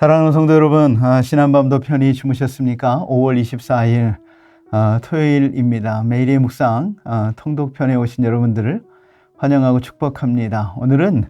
사랑하는 성도 여러분, 아, 지난밤도 편히 주무셨습니까? 5월 24일 아, 토요일입니다. 매일의 묵상 아, 통독편에 오신 여러분들을 환영하고 축복합니다. 오늘은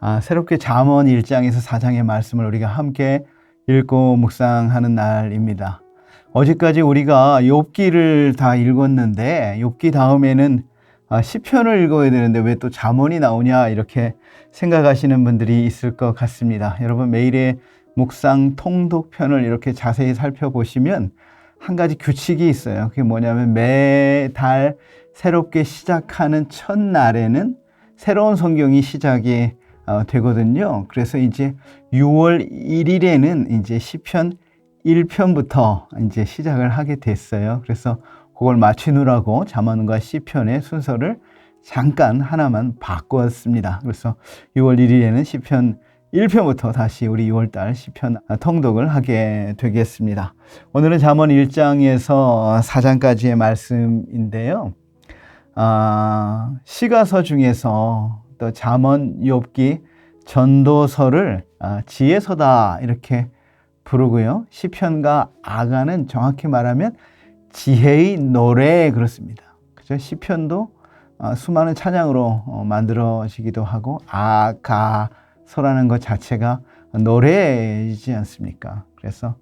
아, 새롭게 잠언 1장에서 4장의 말씀을 우리가 함께 읽고 묵상하는 날입니다. 어제까지 우리가 욥기를 다 읽었는데 욥기 다음에는 아, 시편을 읽어야 되는데 왜 또 잠언이 나오냐 이렇게 생각하시는 분들이 있을 것 같습니다. 여러분 매일의 묵상 통독편을 이렇게 자세히 살펴보시면 한 가지 규칙이 있어요. 그게 뭐냐면 매달 새롭게 시작하는 첫날에는 새로운 성경이 시작이 어, 되거든요. 그래서 이제 6월 1일에는 이제 시편 1편부터 이제 시작을 하게 됐어요. 그래서 그걸 맞추느라고 잠언과 시편의 순서를 잠깐 하나만 바꾸었습니다. 그래서 6월 1일에는 시편 1편부터 다시 우리 6월달 시편 통독을 하게 되겠습니다. 오늘은 잠언 1장에서 4장까지의 말씀인데요. 아, 시가서 중에서 또 잠언, 욥기, 전도서를 아, 지혜서다 이렇게 부르고요. 시편과 아가는 정확히 말하면 지혜의 노래 그렇습니다. 그죠? 시편도 아, 수많은 찬양으로 어, 만들어지기도 하고 아가 서라는 것 자체가 노래이지 않습니까? 그래서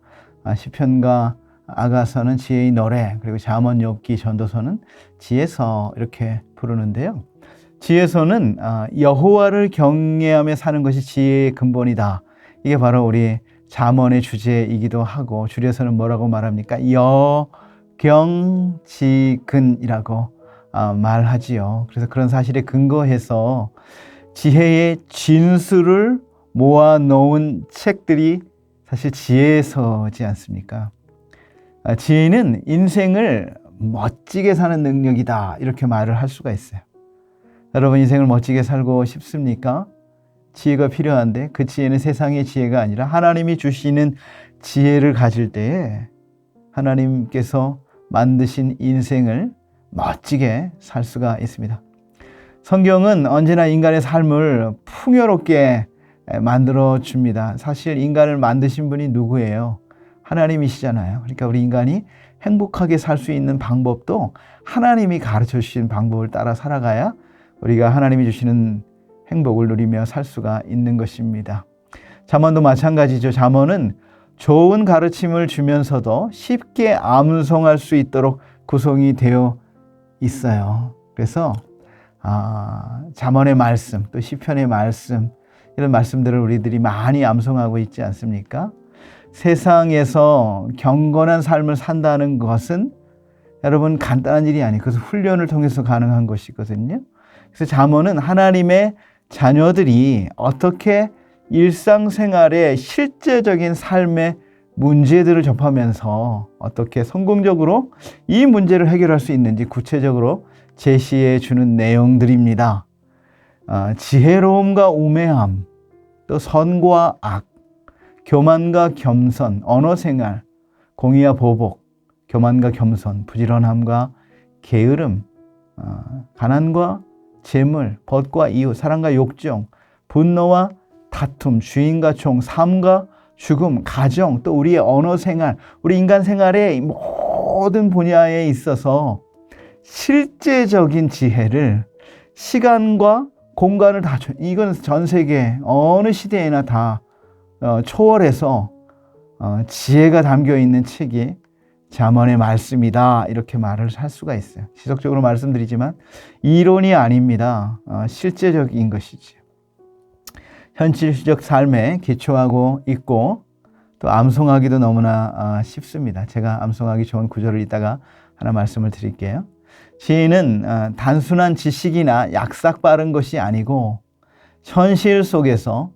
아, 시편과 아가서는 지혜의 노래 그리고 잠언 욥기 전도서는 지혜서 이렇게 부르는데요. 지혜서는 아, 여호와를 경외하며 사는 것이 지혜의 근본이다. 이게 바로 우리 잠언의 주제이기도 하고 줄여서는 뭐라고 말합니까? 여경지근이라고 아, 말하지요. 그래서 그런 사실에 근거해서 지혜의 진수를 모아 놓은 책들이 사실 지혜서지 않습니까? 아, 지혜는 인생을 멋지게 사는 능력이다. 이렇게 말을 할 수가 있어요. 여러분 인생을 멋지게 살고 싶습니까? 지혜가 필요한데 그 지혜는 세상의 지혜가 아니라 하나님이 주시는 지혜를 가질 때에 하나님께서 만드신 인생을 멋지게 살 수가 있습니다. 성경은 언제나 인간의 삶을 풍요롭게 만들어 줍니다. 사실 인간을 만드신 분이 누구예요? 하나님이시잖아요. 그러니까 우리 인간이 행복하게 살 수 있는 방법도 하나님이 가르쳐 주신 방법을 따라 살아가야 우리가 하나님이 주시는 행복을 누리며 살 수가 있는 것입니다. 잠언도 마찬가지죠. 잠언은 좋은 가르침을 주면서도 쉽게 암송할 수 있도록 구성이 되어 있어요. 그래서 아, 잠언의 말씀, 또 시편의 말씀 이런 말씀들을 우리들이 많이 암송하고 있지 않습니까? 세상에서 경건한 삶을 산다는 것은 여러분 간단한 일이 아니에요. 그것은 훈련을 통해서 가능한 것이거든요. 그래서 잠언은 하나님의 자녀들이 어떻게 일상생활의 실제적인 삶의 문제들을 접하면서 어떻게 성공적으로 이 문제를 해결할 수 있는지 구체적으로 제시해 주는 내용들입니다. 아, 지혜로움과 우매함, 또 선과 악, 교만과 겸손, 언어 생활, 공의와 보복, 교만과 겸손, 부지런함과 게으름, 아, 가난과 재물, 벗과 이유, 사랑과 욕정, 분노와 다툼, 주인과 종, 삶과 죽음, 가정, 또 우리의 언어 생활, 우리 인간 생활의 모든 분야에 있어서 실제적인 지혜를 시간과 공간을 다, 이건 전 세계 어느 시대에나 다 어, 초월해서 어, 지혜가 담겨 있는 책이 잠언의 말씀이다 이렇게 말을 할 수가 있어요. 지속적으로 말씀드리지만 이론이 아닙니다. 어, 실제적인 것이지. 현실적 삶에 기초하고 있고 또 암송하기도 너무나 쉽습니다. 제가 암송하기 좋은 구절을 이따가 하나 말씀을 드릴게요. 지혜는 단순한 지식이나 약삭 빠른 것이 아니고 현실 속에서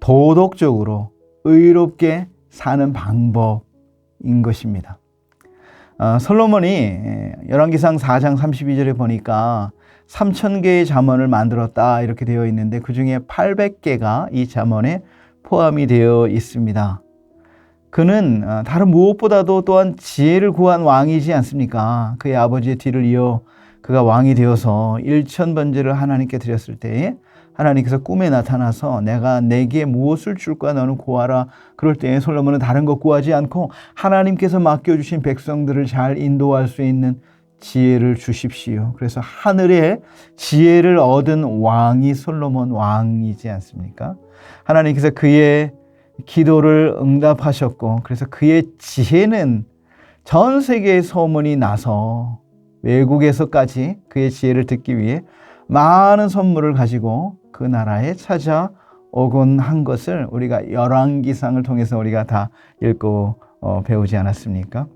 도덕적으로 의롭게 사는 방법인 것입니다. 어, 솔로몬이 열왕기상 4장 32절에 보니까 3천 개의 잠언을 만들었다 이렇게 되어 있는데 그 중에 800개가 이 잠언에 포함이 되어 있습니다. 그는 어, 다른 무엇보다도 또한 지혜를 구한 왕이지 않습니까? 그의 아버지의 뒤를 이어 그가 왕이 되어서 일천 번제를 하나님께 드렸을 때에 하나님께서 꿈에 나타나서 내가 내게 무엇을 줄까 너는 구하라. 그럴 때 솔로몬은 다른 것 구하지 않고 하나님께서 맡겨주신 백성들을 잘 인도할 수 있는 지혜를 주십시오. 그래서 하늘에 지혜를 얻은 왕이 솔로몬 왕이지 않습니까? 하나님께서 그의 기도를 응답하셨고, 그래서 그의 지혜는 전 세계에 소문이 나서 외국에서까지 그의 지혜를 듣기 위해 많은 선물을 가지고 그 나라에 찾아오곤 한 것을 우리가 열왕기상을 통해서 우리가 다 읽고 어, 배우지 않았습니까?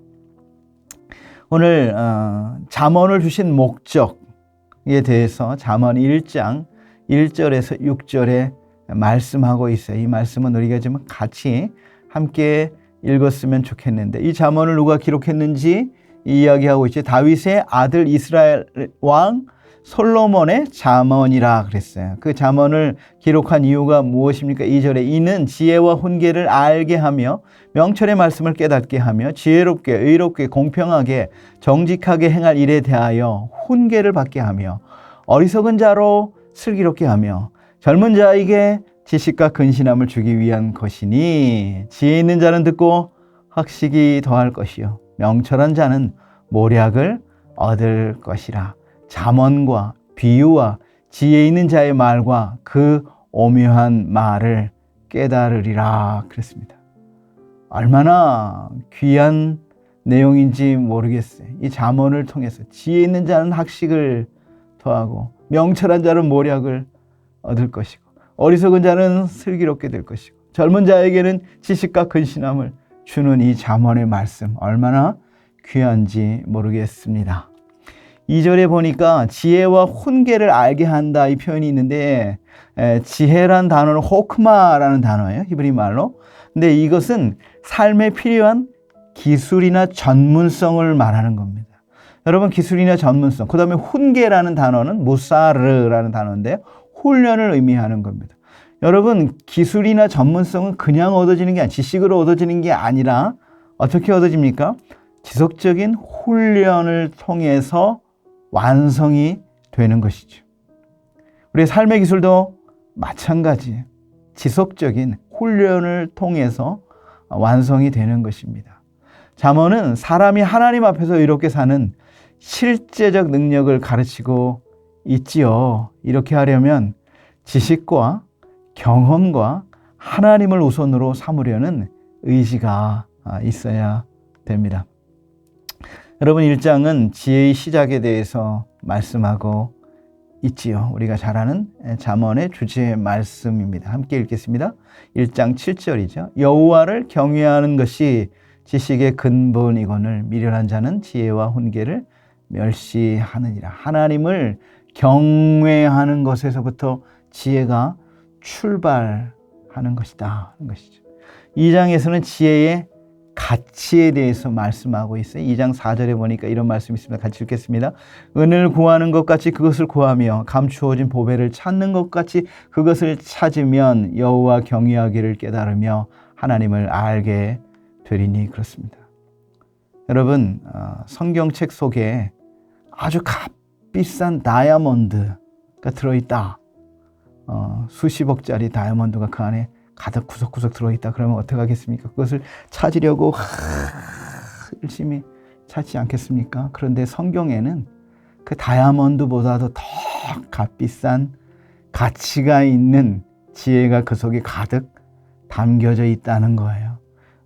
오늘 어, 잠언을 주신 목적에 대해서 잠언 1장 1절에서 6절에 말씀하고 있어요. 이 말씀은 우리가 좀 같이 함께 읽었으면 좋겠는데 이 잠언을 누가 기록했는지 이야기하고 있죠. 다윗의 아들 이스라엘 왕 솔로몬의 잠언이라 그랬어요. 그 잠언을 기록한 이유가 무엇입니까? 2절에 이는 지혜와 훈계를 알게 하며 명철의 말씀을 깨닫게 하며 지혜롭게 의롭게 공평하게 정직하게 행할 일에 대하여 훈계를 받게 하며 어리석은 자로 슬기롭게 하며 젊은 자에게 지식과 근신함을 주기 위한 것이니 지혜 있는 자는 듣고 학식이 더할 것이요 명철한 자는 모략을 얻을 것이라. 잠언과 비유와 지혜 있는 자의 말과 그 오묘한 말을 깨달으리라 그랬습니다. 얼마나 귀한 내용인지 모르겠어요. 이 잠언을 통해서 지혜 있는 자는 학식을 더하고 명철한 자는 모략을 얻을 것이고 어리석은 자는 슬기롭게 될 것이고 젊은 자에게는 지식과 근신함을 주는 이 잠언의 말씀 얼마나 귀한지 모르겠습니다. 2절에 보니까 지혜와 훈계를 알게 한다 이 표현이 있는데 에, 지혜란 단어는 호크마라는 단어예요. 히브리 말로. 근데 이것은 삶에 필요한 기술이나 전문성을 말하는 겁니다. 여러분 기술이나 전문성. 그다음에 훈계라는 단어는 무사르라는 단어인데 훈련을 의미하는 겁니다. 여러분 기술이나 전문성은 그냥 얻어지는 게 아니라 지식으로 얻어지는 게 아니라 어떻게 얻어집니까? 지속적인 훈련을 통해서 완성이 되는 것이죠. 우리 삶의 기술도 마찬가지예요. 지속적인 훈련을 통해서 완성이 되는 것입니다. 잠언은 사람이 하나님 앞에서 이렇게 사는 실제적 능력을 가르치고 있지요. 이렇게 하려면 지식과 경험과 하나님을 우선으로 삼으려는 의지가 있어야 됩니다. 여러분 1장은 지혜의 시작에 대해서 말씀하고 있지요. 우리가 잘 아는 잠언의 주제 말씀입니다. 함께 읽겠습니다. 1장 7절이죠. 여호와를 경외하는 것이 지식의 근본이거늘 미련한 자는 지혜와 훈계를 멸시하느니라. 하나님을 경외하는 것에서부터 지혜가 출발하는 것이다. 하는 것이죠. 2장에서는 지혜의 가치에 대해서 말씀하고 있어요. 2장 4절에 보니까 이런 말씀이 있습니다. 같이 읽겠습니다. 은을 구하는 것 같이 그것을 구하며 감추어진 보배를 찾는 것 같이 그것을 찾으면 여호와 경외하기를 깨달으며 하나님을 알게 되리니 그렇습니다. 여러분 어, 성경책 속에 아주 값 비싼 다이아몬드가 들어있다. 어, 수십억짜리 다이아몬드가 그 안에 가득 구석구석 들어있다. 그러면 어떻게 하겠습니까? 그것을 찾으려고 열심히 찾지 않겠습니까? 그런데 성경에는 그 다이아몬드보다도 더 값비싼 가치가 있는 지혜가 그 속에 가득 담겨져 있다는 거예요.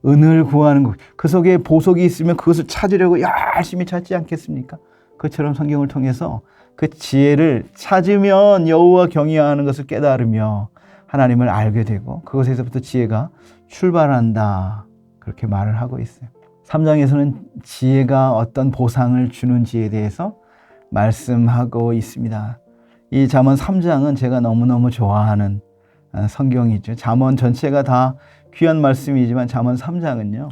은을 구하는 것. 그 속에 보석이 있으면 그것을 찾으려고 열심히 찾지 않겠습니까? 그처럼 성경을 통해서 그 지혜를 찾으면 여호와 경외하는 것을 깨달으며 하나님을 알게 되고 그것에서부터 지혜가 출발한다. 그렇게 말을 하고 있어요. 3장에서는 지혜가 어떤 보상을 주는지에 대해서 말씀하고 있습니다. 이 잠언 3장은 제가 너무너무 좋아하는 어, 성경이죠. 잠언 전체가 다 귀한 말씀이지만 잠언 3장은요.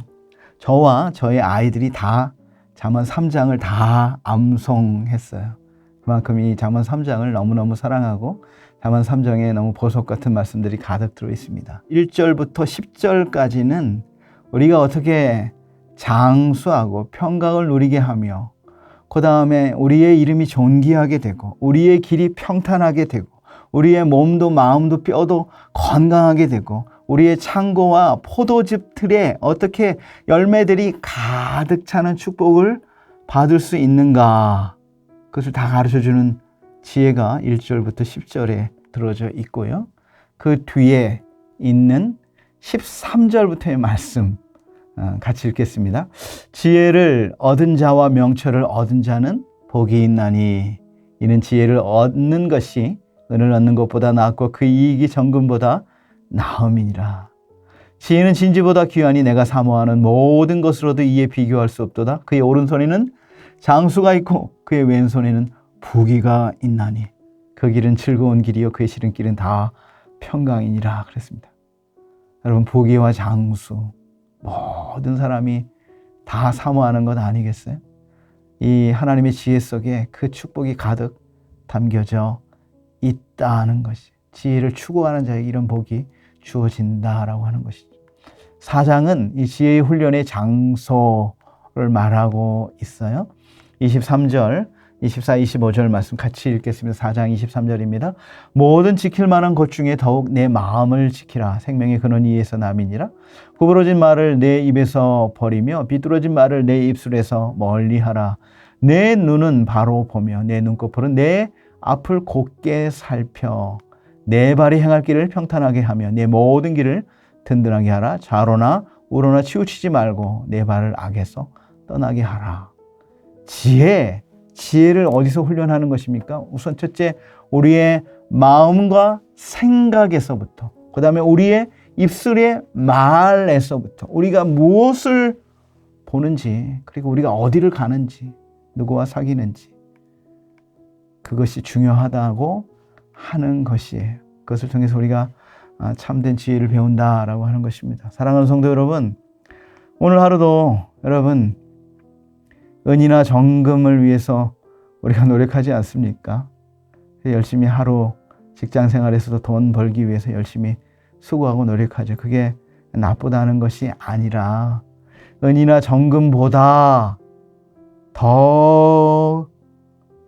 저와 저의 아이들이 다 잠언 3장을 다 암송했어요. 그만큼 이 잠언 3장을 너무너무 사랑하고 잠언 3장에 너무 보석 같은 말씀들이 가득 들어 있습니다. 1절부터 10절까지는 우리가 어떻게 장수하고 평강을 누리게 하며 그 다음에 우리의 이름이 존귀하게 되고 우리의 길이 평탄하게 되고 우리의 몸도 마음도 뼈도 건강하게 되고 우리의 창고와 포도즙 틀에 어떻게 열매들이 가득 차는 축복을 받을 수 있는가 그것을 다 가르쳐 주는 지혜가 1절부터 10절에 들어져 있고요. 그 뒤에 있는 13절부터의 말씀 어, 같이 읽겠습니다. 지혜를 얻은 자와 명철을 얻은 자는 복이 있나니 이는 지혜를 얻는 것이 은을 얻는 것보다 낫고 그 이익이 정금보다 나음이니라. 지혜는 진지보다 귀하니 내가 사모하는 모든 것으로도 이에 비교할 수 없도다. 그의 오른손에는 장수가 있고 그의 왼손에는 부귀가 있나니 그 길은 즐거운 길이요 그의 싫은 길은 다 평강이니라 그랬습니다. 여러분 부귀와 장수 모든 사람이 다 사모하는 것 아니겠어요? 이 하나님의 지혜 속에 그 축복이 가득 담겨져 있다는 것이 지혜를 추구하는 자에게 이런 복이 주어진다라고 하는 것이죠. 사장은 이 지혜의 훈련의 장소를 말하고 있어요. 23절, 24, 25절 말씀 같이 읽겠습니다. 4장 23절입니다. 모든 지킬 만한 것 중에 더욱 내 마음을 지키라. 생명의 근원 이에서 남이니라. 구부러진 말을 내 입에서 버리며 비뚤어진 말을 내 입술에서 멀리하라. 내 눈은 바로 보며 내 눈꺼풀은 내 앞을 곧게 살펴 내 발이 행할 길을 평탄하게 하며 내 모든 길을 든든하게 하라. 좌로나 우로나 치우치지 말고 내 발을 악에서 떠나게 하라. 지혜, 지혜를 어디서 훈련하는 것입니까? 우선 첫째, 우리의 마음과 생각에서부터, 그 다음에 우리의 입술의 말에서부터, 우리가 무엇을 보는지, 그리고 우리가 어디를 가는지, 누구와 사귀는지, 그것이 중요하다고 하는 것이에요. 그것을 통해서 우리가 아, 참된 지혜를 배운다라고 하는 것입니다. 사랑하는 성도 여러분, 오늘 하루도 여러분 은이나 정금을 위해서 우리가 노력하지 않습니까? 열심히 하루 직장 생활에서도 돈 벌기 위해서 열심히 수고하고 노력하죠. 그게 나쁘다는 것이 아니라 은이나 정금보다 더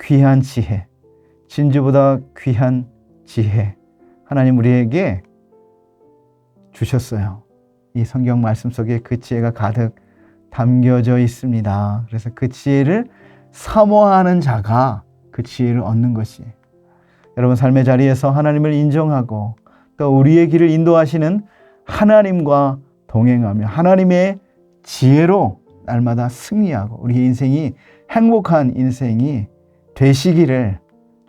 귀한 지혜, 진주보다 귀한 지혜, 하나님 우리에게 주셨어요. 이 성경 말씀 속에 그 지혜가 가득 담겨져 있습니다. 그래서 그 지혜를 사모하는 자가 그 지혜를 얻는 것이 여러분 삶의 자리에서 하나님을 인정하고 또 우리의 길을 인도하시는 하나님과 동행하며 하나님의 지혜로 날마다 승리하고 우리의 인생이 행복한 인생이 되시기를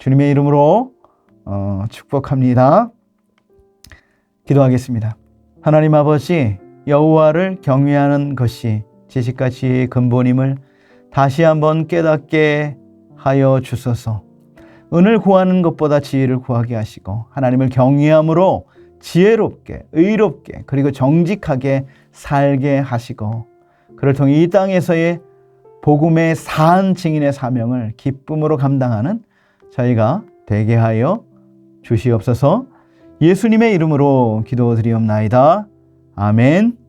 주님의 이름으로 어, 축복합니다. 기도하겠습니다. 하나님 아버지 여호와를 경외하는 것이 지혜의 근본임을 다시 한번 깨닫게 하여 주소서. 은을 구하는 것보다 지혜를 구하게 하시고 하나님을 경외함으로 지혜롭게 의롭게 그리고 정직하게 살게 하시고 그를 통해 이 땅에서의 복음의 산 증인의 사명을 기쁨으로 감당하는 저희가 되게 하여 주시옵소서. 예수님의 이름으로 기도드리옵나이다. 아멘.